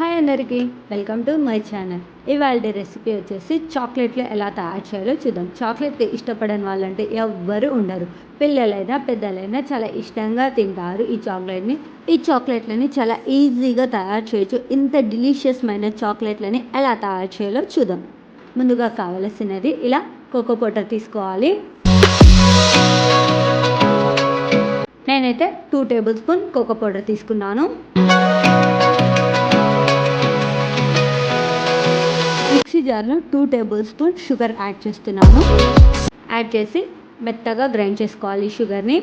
Hi అందరికీ welcome to my channel. ఇవాళ recipe వచ్చేసి చాక్లెట్లు ఎలా తయారు చేయాలో చూద్దాం. చాక్లెట్ ఇష్టపడని వాళ్ళంటే ఎవ్వరు ఉండరు. పిల్లలైనా పెద్దలైనా చాలా ఇష్టంగా తింటారు ఈ చాక్లెట్ని. ఈ చాక్లెట్లని చాలా ఈజీగా తయారు చేయొచ్చు. ఇంత డిలీషియస్మైన చాక్లెట్లని ఎలా తయారు చేయాలో చూద్దాం. ముందుగా కావలసినది ఇలా కోకో పొట్ట తీసుకోవాలి. నేనైతే two tablespoon cocoa powder తీసుకున్నాను. మిక్సీ జార్లో two tablespoon sugar add చేస్తున్నాను యాడ్ చేసి మెత్తగా గ్రైండ్ చేసుకోవాలి షుగర్ని.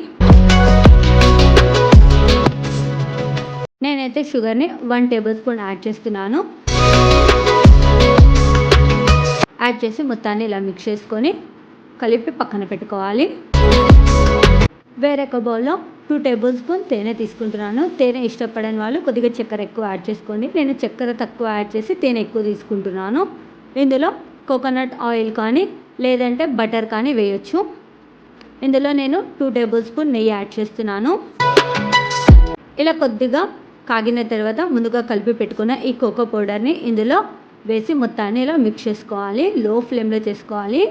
నేనైతే షుగర్ని వన్ టేబుల్ స్పూన్ యాడ్ చేస్తున్నాను. యాడ్ చేసి మొత్తాన్ని ఇలా మిక్స్ చేసుకొని కలిపి పక్కన పెట్టుకోవాలి. వేరొక బౌల్లో టూ టేబుల్ స్పూన్ తేనె తీసుకుంటున్నాను. తేనె ఇష్టపడని వాళ్ళు కొద్దిగా చక్కెర ఎక్కువ యాడ్ చేసుకోండి. నేను చక్కెర తక్కువ యాడ్ చేసి తేనె ఎక్కువ తీసుకుంటున్నాను. ఇందులో కోకోనట్ ఆయిల్ కానీ లేదంటే బటర్ కానీ వేయొచ్చు. ఇందులో నేను టూ టేబుల్ స్పూన్ నెయ్యి యాడ్ చేస్తున్నాను. ఇలా కొద్దిగా కాగిన తర్వాత ముందుగా కలిపి పెట్టుకున్న ఈ కోకో పౌడర్ని ఇందులో వేసి మొత్తాన్ని ఇలా మిక్స్ చేసుకోవాలి. లో ఫ్లేమ్లో చేసుకోవాలి.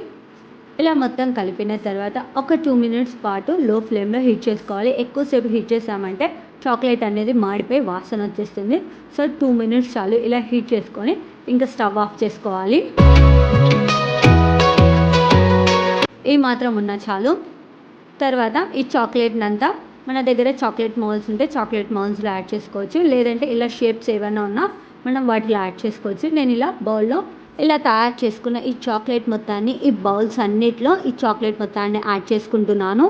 ఇలా మొత్తం కలిపిన తర్వాత ఒక టూ మినిట్స్ పాటు లో ఫ్లేమ్లో హీట్ చేసుకోవాలి. ఎక్కువసేపు హీట్ చేసామంటే చాక్లెట్ అనేది మాడిపోయి వాసన వచ్చేస్తుంది. సో టూ మినిట్స్ చాలు ఇలా హీట్ చేసుకొని ఇంకా స్టవ్ ఆఫ్ చేసుకోవాలి. ఈ మాత్రం ఉన్న చాలు. తర్వాత ఈ చాక్లెట్నంతా మన దగ్గర చాక్లెట్ మౌల్స్ ఉంటే చాక్లెట్ మౌల్స్లో యాడ్ చేసుకోవచ్చు. లేదంటే ఇలా షేప్స్ ఏమైనా ఉన్నా మనం వాటిలో యాడ్ చేసుకోవచ్చు. నేను ఇలా బౌల్లో ఇలా తయారు చేసుకున్న ఈ చాక్లెట్ మొత్తాన్ని ఈ బౌల్స్ అన్నిట్లో ఈ చాక్లెట్ మొత్తాన్ని యాడ్ చేసుకుంటున్నాను.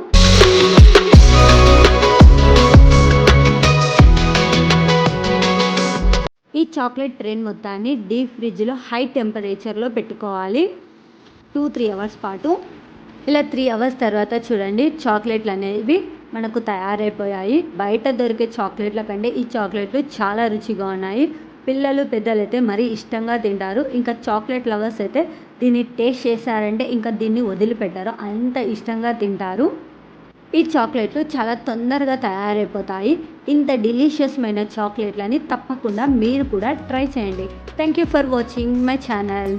ఈ చాక్లెట్ ట్రైన్ మొత్తాన్ని డీప్ ఫ్రిడ్జ్లో హై టెంపరేచర్లో పెట్టుకోవాలి. టూ త్రీ అవర్స్ పాటు. ఇలా త్రీ అవర్స్ తర్వాత చూడండి చాక్లెట్లు అనేవి మనకు తయారైపోయాయి. బయట దొరికే చాక్లెట్ల కంటే ఈ చాక్లెట్లు చాలా రుచిగా ఉన్నాయి. పిల్లలు పెద్దలు అయితే మరీ ఇష్టంగా తింటారు. ఇంకా చాక్లెట్ లవర్స్ అయితే దీన్ని టేస్ట్ చేశారంటే ఇంకా దీన్ని వదిలిపెట్టారు. అంత ఇష్టంగా తింటారు. ఈ చాక్లెట్లు చాలా తొందరగా తయారైపోతాయి. ఇంత డిలీషియస్మైన చాక్లెట్లని తప్పకుండా మీరు కూడా ట్రై చేయండి. Thank you for watching my channel.